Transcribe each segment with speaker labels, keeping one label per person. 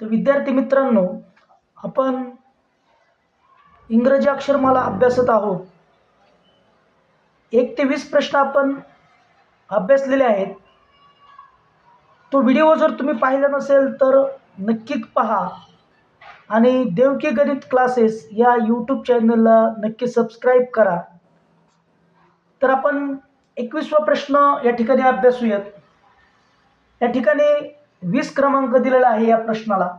Speaker 1: तर विद्यार्थी मित्रांनो आपण इंग्रजी अक्षरमाला अभ्यासत आहोत. एक ते वीस प्रश्न आपण अभ्यासलेले आहेत. तो व्हिडिओ जर तुम्ही पाहिला नसेल तर नक्कीच पहा. आणि देवकी गणित क्लासेस या यूट्यूब चॅनलला नक्की सबस्क्राईब करा. तर आपण एकवीसवा प्रश्न या ठिकाणी अभ्यासूयात. या ठिकाणी वीस क्रमांक दिलेला आहे या प्रश्नाला.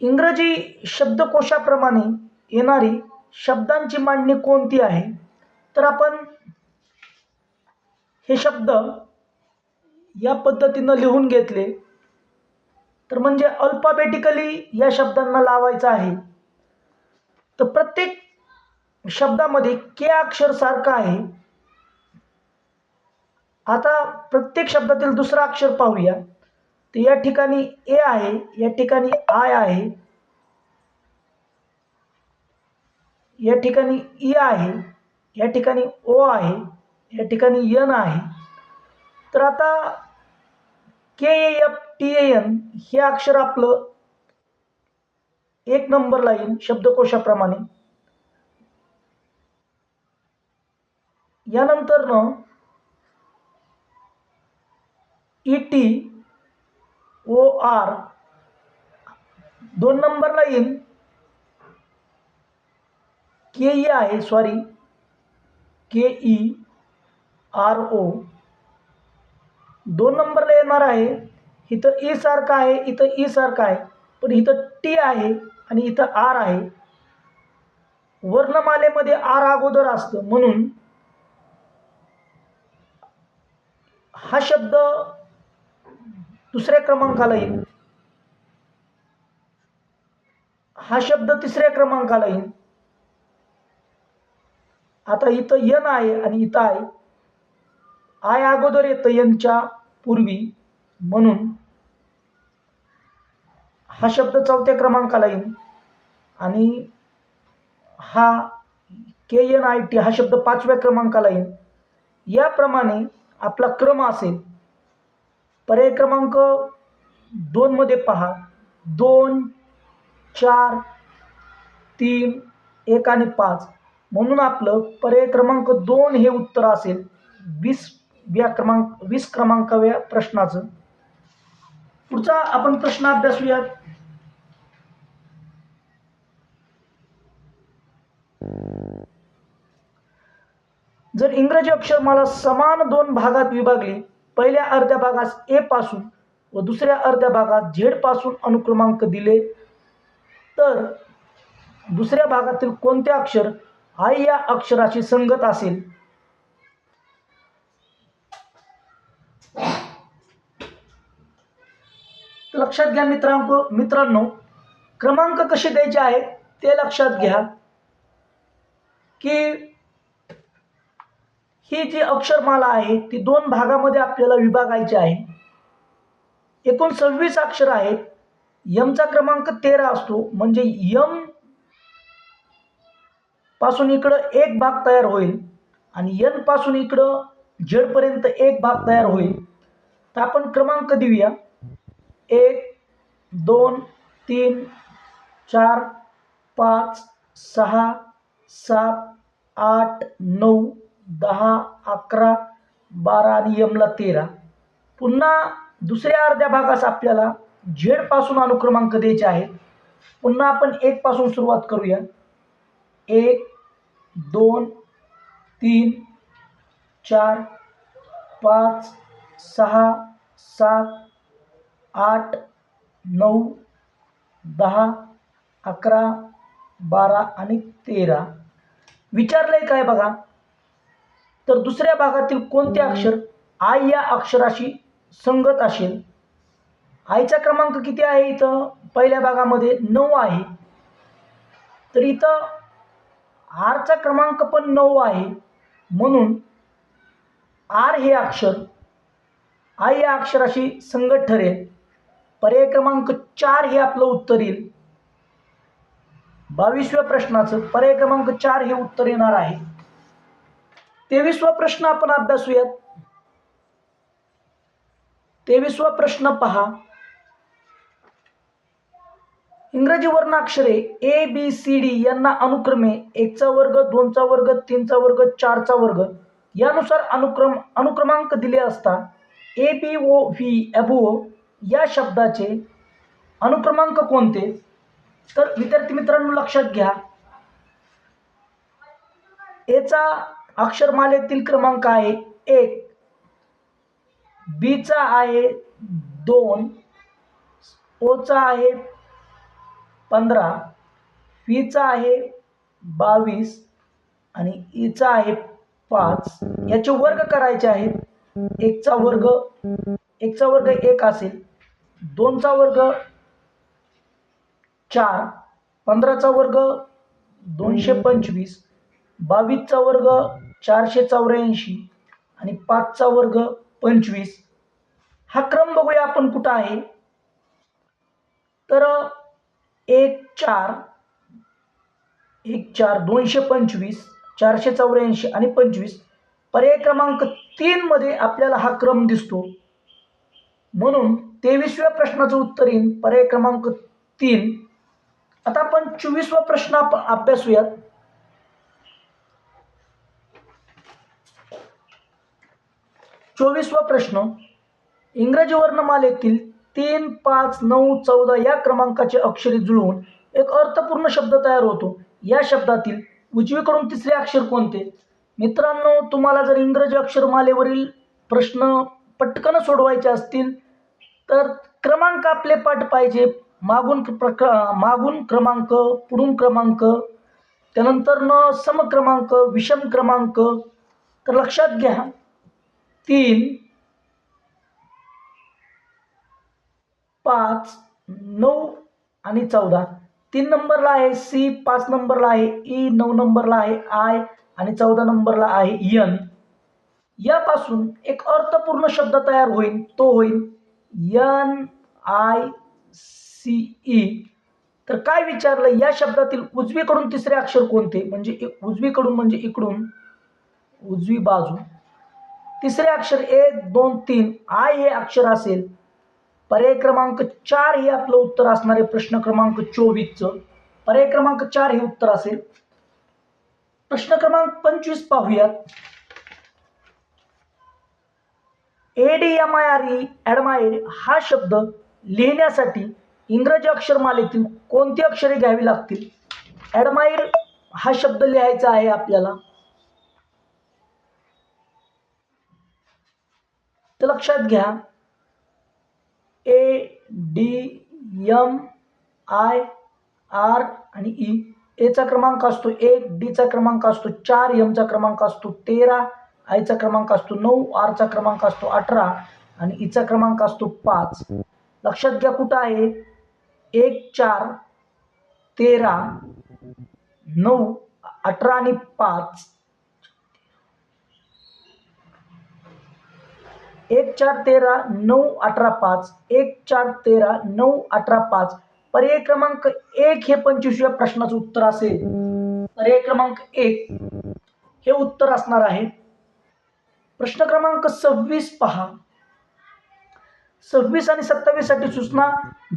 Speaker 1: इंग्रजी शब्दकोशाप्रमाणे येणारी शब्दांची मांडणी कोणती आहे? तर आपण हे शब्द या पद्धतीनं लिहून घेतले. तर म्हणजे अल्फाबेटिकली या शब्दांना लावायचं आहे. तर प्रत्येक शब्दामध्ये के अक्षर सारखं आहे. आता प्रत्येक शब्दातील दुसरं अक्षर पाहूया. तर या ठिकाणी ए आहे या ठिकाणी आय आहे या ठिकाणी ई आहे या ठिकाणी ओ आहे या ठिकाणी यन आहे. तर आता के एफ टी एन हे अक्षर आपलं एक नंबरला येईल शब्दकोशाप्रमाणे. यानंतरनं ई टी ओ आर दोन नंबरला येईल. के ई आहे sorry K E R O दोन नंबरला येणार आहे. इथं ई सारखं आहे इथं ई सारखं आहे. पण इथं टी आहे आणि इथं आर आहे. वर्णमालेमध्ये आर अगोदर असतं. म्हणून हा शब्द दुसऱ्या क्रमांकाला येईल. हा शब्द तिसऱ्या क्रमांकाला येईल. आता इथं यन आहे आणि इथं आहे आय अगोदर येतं यनच्या पूर्वी म्हणून. हा शब्द चौथ्या क्रमांकाला येईल. आणि हा के एन आय टी हा शब्द पाचव्या क्रमांकाला येईल. याप्रमाणे आपला क्रम असेल. पर्याय क्रमांक दोनमध्ये पहा. दोन चार तीन एक आणि पाच. म्हणून आपलं पर्याय क्रमांक दोन हे उत्तर असेल. वीस व्या क्रमांक वीस क्रमांकाव्या प्रश्नाचं. पुढचा आपण प्रश्न अभ्यासूयात जर इंग्रजी अक्षर मला समान दोन भागात विभागली पहिल्या अर्ध्या भागास ए पासून व दुसऱ्या अर्ध्या भागात झेडपासून अनुक्रमांक दिले. तर दुसऱ्या भागातील कोणते अक्षर आय या अक्षराशी संगत असेल? लक्षात घ्या मित्रांनो मित्रांनो क्रमांक कसे द्यायचे आहेत ते लक्षात घ्या. की ही जी अक्षरमाला आहे ती दोन भागामध्ये आपल्याला विभागायची आहे. एकूण सव्वीस अक्षर आहेत. यमचा क्रमांक तेरा असतो. म्हणजे यमपासून इकडं एक भाग तयार होईल आणि यनपासून इकडं झेडपर्यंत एक भाग तयार होईल. तर आपण क्रमांक देऊया. एक दोन तीन चार पाच सहा सात आठ नऊ दहा अकरा बारा आणि यमला तेरा. पुन्हा दुसऱ्या अर्ध्या भागास आपल्याला झेडपासून अनुक्रमांक द्यायचे आहेत. पुन्हा आपण एकपासून सुरुवात करूया. एक दोन तीन चार पाच सहा सात आठ नऊ दहा अकरा बारा आणि तेरा. विचारलं आहे काय बघा? तर दुसऱ्या भागातील कोणते अक्षर आय या अक्षराशी संगत असेल? आयचा क्रमांक किती आहे इथं? पहिल्या भागामध्ये नऊ आहे. तर इथं आरचा क्रमांक पण नऊ आहे. म्हणून आर हे अक्षर आय या अक्षराशी संगत ठरेल. पर्याय क्रमांक चार हे आपलं उत्तर येईल. बावीसव्या प्रश्नाचं पर्याय क्रमांक चार हे उत्तर येणार आहे. तेवीसवा प्रश्न आपण अभ्यासूयात. तेवीसवा प्रश्न पहा. इंग्रजी वर्णाक्षरे ए बी सी डी यांना अनुक्रमे एकचा वर्ग दोनचा वर्ग तीनचा वर्ग चारचा वर्ग यानुसार अनुक्रम अनुक्रमांक दिले असता ए बी ओ व्ही एबो या शब्दाचे अनुक्रमांक कोणते? तर विद्यार्थी मित्रांनो लक्षात घ्या. एचा अक्षरमालेतील क्रमांक आहे एक. बीचा आहे दोन. ओचा आहे पंधरा. फीचा आहे बावीस. आणि e ईचा आहे पाच. याचे वर्ग करायचे आहेत. एकचा वर्ग एकचा वर्ग एक असेल. दोनचा वर्ग चार. पंधराचा वर्ग दोनशे पंचवीस. बावीसचा वर्ग चारशे चौऱ्याऐंशी आणि पाचचा वर्ग पंचवीस. हा क्रम बघूया आपण कुठं आहे. तर एक चार एक चार दोनशे पंचवीस चारशे चौऱ्याऐंशी आणि पंचवीस. पर्याय क्रमांक तीनमध्ये आपल्याला हा क्रम दिसतो. म्हणून तेवीसव्या प्रश्नाचं उत्तर येईल पर्याय क्रमांक तीन. आता आपण चोवीसवा प्रश्न आपण अभ्यासूयात. चोवीसवा प्रश्न. इंग्रजी वर्णमालेतील तीन पाच नऊ चौदा या क्रमांकाचे अक्षरे जुळवून एक अर्थपूर्ण शब्द तयार होतो. या शब्दातील उजवीकडून तिसरे अक्षर कोणते? मित्रांनो तुम्हाला जर इंग्रजी अक्षरमालेवरील प्रश्न पटकन सोडवायचे असतील तर क्रमांक आपले पाठ पाहिजे. मागून प्रक मागून क्रमांक पुढून क्रमांक त्यानंतर न समक्रमांक विषम क्रमांक. तर लक्षात घ्या. तीन पाच नऊ आणि चौदा. तीन नंबरला आहे सी पाच नंबरला आहे ई नऊ नंबरला आहे आय आणि चौदा नंबरला आहे यन यापासून एक अर्थपूर्ण शब्द तयार होईल तो होईल यन आय सी ई. तर काय विचारलं? या शब्दातील उजवीकडून तिसरे अक्षर कोणते? म्हणजे उजवीकडून म्हणजे इकडून उजवी बाजू. तिसरे अक्षर एक दोन तीन. आय हे अक्षर असेल. पर्याय क्रमांक चार हे आपलं उत्तर असणार आहे प्रश्न क्रमांक चोवीसचं. पर्याय क्रमांक चार हे उत्तर असेल. प्रश्न क्रमांक पंचवीस पाहूयात. एडीएमआयआरई आय आर ॲडमायर हा शब्द लिहिण्यासाठी इंग्रजी अक्षरमालेतील कोणती अक्षरे घ्यावी लागतील? ॲडमायर हा शब्द लिहायचा आहे आपल्याला. तर लक्षात घ्या. A D M I R आणि e. ई एचा क्रमांक असतो एक डीचा क्रमांक असतो चार यमचा क्रमांक असतो तेरा आयचा क्रमांक असतो नऊ आरचा क्रमांक असतो अठरा आणि e ईचा क्रमांक असतो पाच. लक्षात घ्या कुठं आहे? एक चार तेरा नऊ अठरा आणि पाच. एक चार तेरा नऊ अठरा पाच एक चार तेरा नऊ अठरा पाच. पर्याय क्रमांक एक हे पंचवीसव्या प्रश्नाचं उत्तर असेल. पर्याय क्रमांक एक हे उत्तर असणार आहे. प्रश्न क्रमांक सव्वीस पहा. सव्वीस आणि सत्तावीससाठी सूचना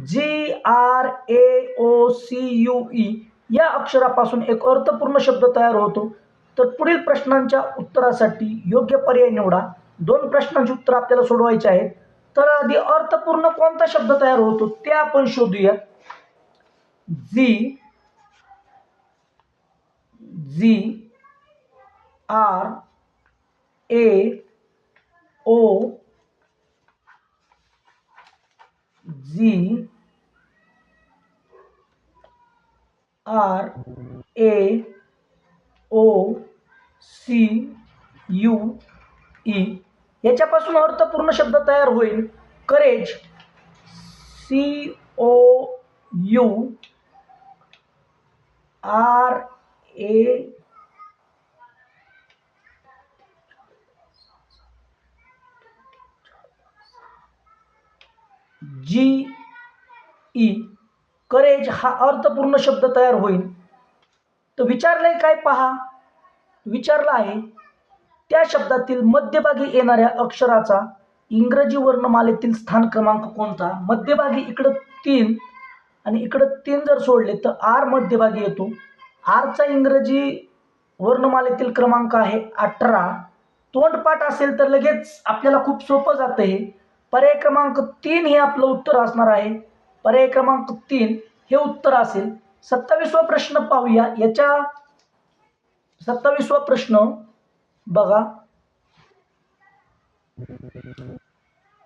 Speaker 1: G R A O C U E या अक्षरापासून एक अर्थपूर्ण शब्द तयार होतो. तर पुढील प्रश्नांच्या उत्तरासाठी योग्य पर्याय निवडा. दोन प्रश्नांची उत्तर आपल्याला सोडवायची आहेत. तर आधी अर्थपूर्ण कोणता शब्द तयार होतो ते आपण शोधूया. G G R A O G R A O C U E याच्यापासून अर्थपूर्ण शब्द तयार होईल. Courage C O U R A G E courage हा अर्थपूर्ण शब्द तयार होईल. तर विचारलंय काय? पहा. विचारलं आहे. त्या शब्दातील मध्यभागी येणाऱ्या अक्षराचा इंग्रजी वर्णमालेतील स्थान क्रमांक कोणता? मध्यभागी इकडं तीन आणि इकडं तीन जर सोडले तर आर मध्यभागी येतो. आरचा इंग्रजी वर्णमालेतील क्रमांक आहे अठरा. तोंडपाठ असेल तर लगेच आपल्याला खूप सोपं जातं हे. पर्याय क्रमांक तीन हे आपलं उत्तर असणार आहे. पर्याय क्रमांक तीन हे उत्तर असेल. सत्तावीसवा प्रश्न पाहूया. याच्या सत्तावीसवा प्रश्न बघा.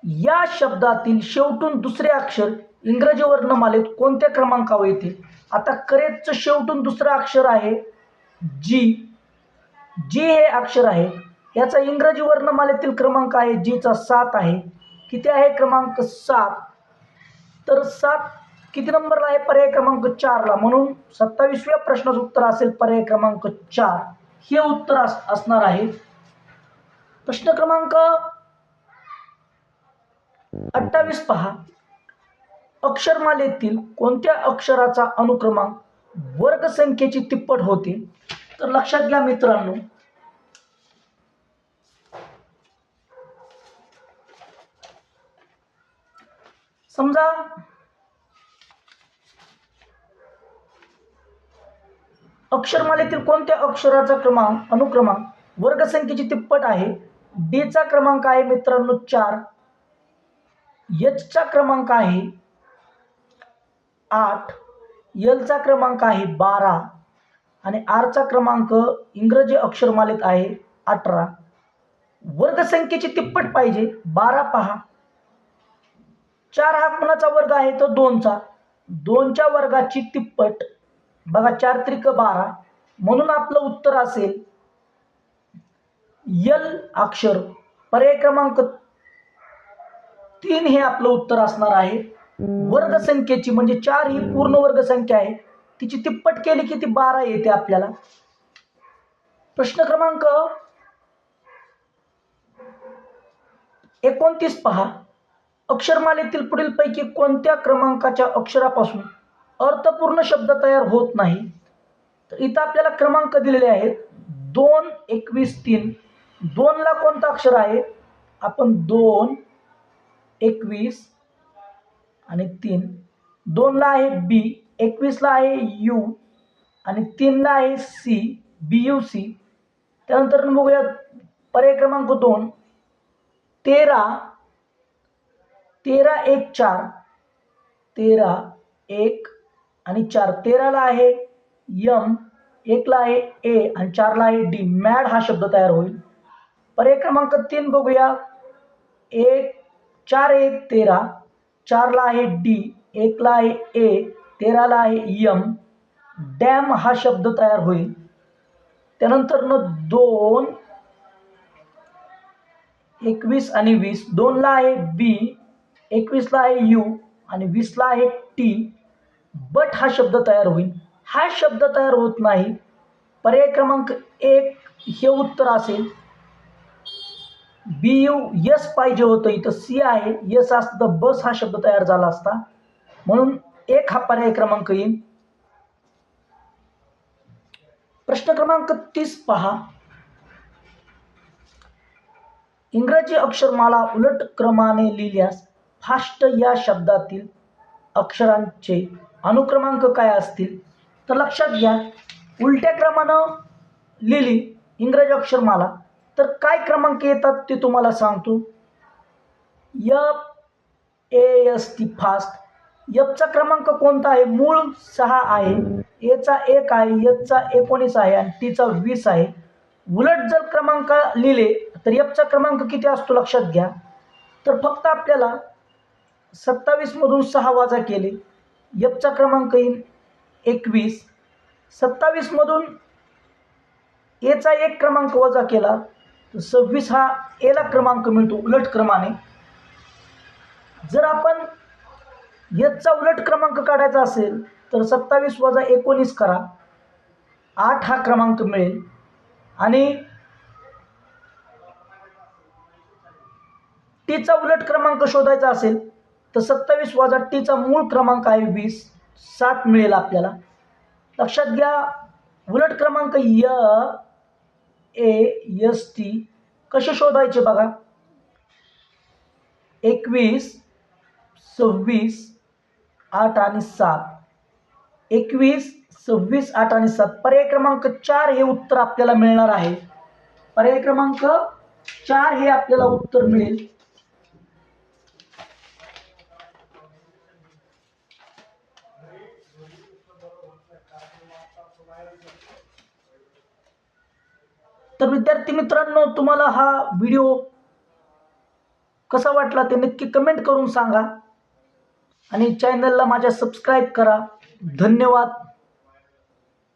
Speaker 1: या शब्दातील शेवटून दुसरे अक्षर इंग्रजी वर्णमालेत कोणत्या क्रमांकावर येते आता करेचं शेवटून दुसरं अक्षर आहे जी. जी हे अक्षर आहे. याचा इंग्रजी वर्णमालेतील क्रमांक आहे जीचा सात आहे. किती आहे क्रमांक सात? तर सात किती नंबरला आहे? पर्याय क्रमांक चारला. म्हणून सत्तावीसव्या प्रश्नाचं उत्तर असेल पर्याय क्रमांक चार. हे उत्तर असणार आहे. प्रश्न क्रमांक अठ्ठावीस पहा. अक्षरमालेतील कोणत्या अक्षराचा अनुक्रमांक वर्गसंख्येची तिप्पट होते? तर लक्षात घ्या मित्रांनो. समजा अक्षरमालेतील कोणत्या अक्षराचा क्रमांक अनुक्रमांक वर्गसंख्येची तिप्पट आहे? डीचा क्रमांक आहे मित्रांनो चार. यचचा क्रमांक आहे आठ. यलचा क्रमांक आहे बारा. आणि आरचा क्रमांक इंग्रजी अक्षरमालेत आहे अठरा. वर्गसंख्येची तिप्पट पाहिजे. बारा पहा. चार हा कुणाचा वर्ग आहे? तो दोनचा. दोनच्या वर्गाची तिप्पट. बघा चार त्रिक बारा. म्हणून आपलं उत्तर असेल यल अक्षर पर्याय क्रमांक तीन हे आपलं उत्तर असणार आहे. वर्गसंख्येची म्हणजे चार ही पूर्ण वर्गसंख्या आहे. तिची तिप्पट केली की ती बारा येते आपल्याला. प्रश्न क्रमांक एकोणतीस पहा. अक्षरमालेतील पुढील पैकी कोणत्या क्रमांकाच्या अक्षरापासून अर्थपूर्ण शब्द तयार होत नाही. तर इथं आपल्याला क्रमांक दिलेले आहेत. दोन एकवीस तीन. दोनला कोणतं अक्षर आहे? आपण दोन एकवीस आणि तीन. दोनला आहे बी एकवीसला आहे यू आणि तीनला आहे सी बी यू सी त्यानंतर बघूया पर्याय क्रमांक दोन. तेरा तेरा एक चार. तेरा एक आणि चार तेराला आहे यम एकला आहे ए आणि चारला आहे डी. मॅड हा शब्द तयार होईल. पर्याय क्रमांक तीन बघूया. एक चार एक तेरा. चारला आहे डी. एकला आहे ए. तेराला आहे यम. डॅम हा शब्द तयार होईल. त्यानंतर न दोन एकवीस आणि वीस. दोनला आहे बी. एकवीसला आहे यू. आणि वीसला आहे टी. बट हा शब्द तयार होईल. हा शब्द तयार होत नाही. पर्याय क्रमांक एक हे उत्तर असेल. बी यू यस पाहिजे होतं इथं. सी आहे. यस असतं. तर बस हा शब्द तयार झाला असता. म्हणून एक हा पर्याय क्रमांक येईल. प्रश्न क्रमांक तीस पहा. इंग्रजी अक्षरमाला उलट क्रमाने लिहिल्यास फास्ट या शब्दातील अक्षरांचे अनुक्रमांक काय असतील? तर लक्षात घ्या उलट्या क्रमानं लिहिली इंग्रजी अक्षरमाला तर काय क्रमांक येतात ते तुम्हाला सांगतो. F A S T fast यपचा क्रमांक कोणता आहे? मूळ सहा आहे. एचा एक आहे एचचा एकोणीस आहे आणि टीचा वीस आहे. उलट जर क्रमांक लिहिले तर यपचा क्रमांक किती असतो लक्षात घ्या. तर फक्त आपल्याला सत्तावीसमधून सहा वाजा केले. यपचा क्रमांक येईल. एकवीस. सत्तावीसमधून एचा एक क्रमांक वजा केला तर सव्वीस हा एला क्रमांक मिळतो उलट क्रमाने. जर आपण यचचा उलट क्रमांक काढायचा असेल तर सत्तावीस वजा एकोणीस करा. आठ हा क्रमांक मिळेल. आणि टीचा उलट क्रमांक शोधायचा असेल तर सत्तावीस वजा टीचा मूळ क्रमांक आहे वीस. सात मिळेल आपल्याला. लक्षात घ्या उलट क्रमांक य ए एस टी कसे शोधायचे बघा? एकवीस सव्वीस आठ आणि सात. एकवीस सव्वीस आठ आणि सात. पर्याय क्रमांक चार हे उत्तर आपल्याला मिळणार आहे. पर्याय क्रमांक चार हे आपल्याला उत्तर मिळेल. तर विद्यार्थी मित्रांनो तुम्हाला हा व्हिडिओ कसा वाटला ते नक्की कमेंट करून सांगा. आणि चॅनलला माझ्या सबस्क्राईब करा. धन्यवाद.